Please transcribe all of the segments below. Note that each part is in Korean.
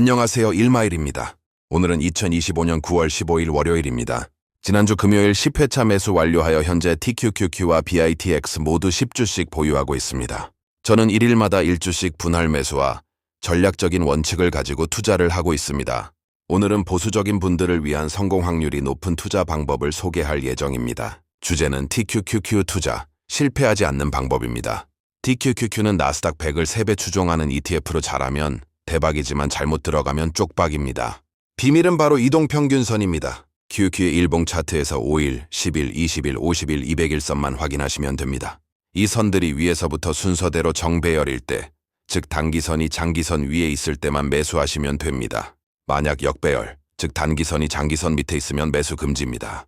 안녕하세요. 일마일입니다. 오늘은 2025년 9월 15일 월요일입니다. 지난주 금요일 10회차 매수 완료하여 현재 TQQQ와 BITX 모두 10주씩 보유하고 있습니다. 저는 1일마다 1주씩 분할 매수와 전략적인 원칙을 가지고 투자를 하고 있습니다. 오늘은 보수적인 분들을 위한 성공 확률이 높은 투자 방법을 소개할 예정입니다. 주제는 TQQQ 투자, 실패하지 않는 방법입니다. TQQQ는 나스닥 100을 3배 추종하는 ETF로 잘하면 대박이지만 잘못 들어가면 쪽박입니다. 비밀은 바로 이동평균선입니다. QQ의 일봉 차트에서 5일, 10일, 20일, 50일, 200일 선만 확인하시면 됩니다. 이 선들이 위에서부터 순서대로 정배열일 때, 즉 단기선이 장기선 위에 있을 때만 매수하시면 됩니다. 만약 역배열, 즉 단기선이 장기선 밑에 있으면 매수 금지입니다.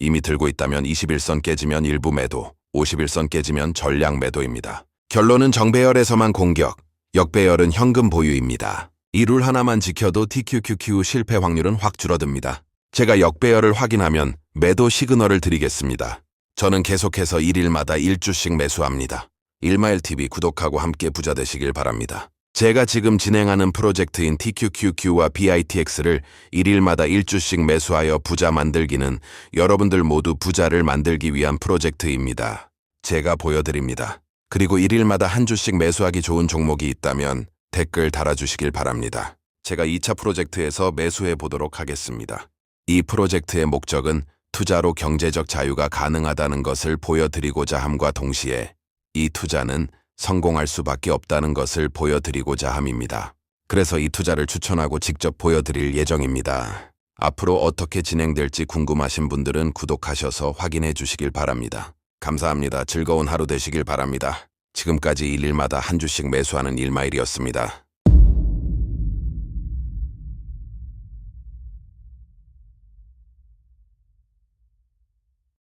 이미 들고 있다면 21선 깨지면 일부 매도, 51선 깨지면 전량 매도입니다. 결론은 정배열에서만 공격, 역배열은 현금 보유입니다. 이 룰 하나만 지켜도 TQQQ 실패 확률은 확 줄어듭니다. 제가 역배열을 확인하면 매도 시그널을 드리겠습니다. 저는 계속해서 1일마다 1주씩 매수합니다. 일마일TV 구독하고 함께 부자 되시길 바랍니다. 제가 지금 진행하는 프로젝트인 TQQQ와 BITX를 1일마다 1주씩 매수하여 부자 만들기는 여러분들 모두 부자를 만들기 위한 프로젝트입니다. 제가 보여드립니다. 그리고 1일마다 한 주씩 매수하기 좋은 종목이 있다면 댓글 달아주시길 바랍니다. 제가 2차 프로젝트에서 매수해 보도록 하겠습니다. 이 프로젝트의 목적은 투자로 경제적 자유가 가능하다는 것을 보여드리고자 함과 동시에 이 투자는 성공할 수밖에 없다는 것을 보여드리고자 함입니다. 그래서 이 투자를 추천하고 직접 보여드릴 예정입니다. 앞으로 어떻게 진행될지 궁금하신 분들은 구독하셔서 확인해 주시길 바랍니다. 감사합니다. 즐거운 하루 되시길 바랍니다. 지금까지 일일마다 한 주씩 매수하는 일마일이었습니다.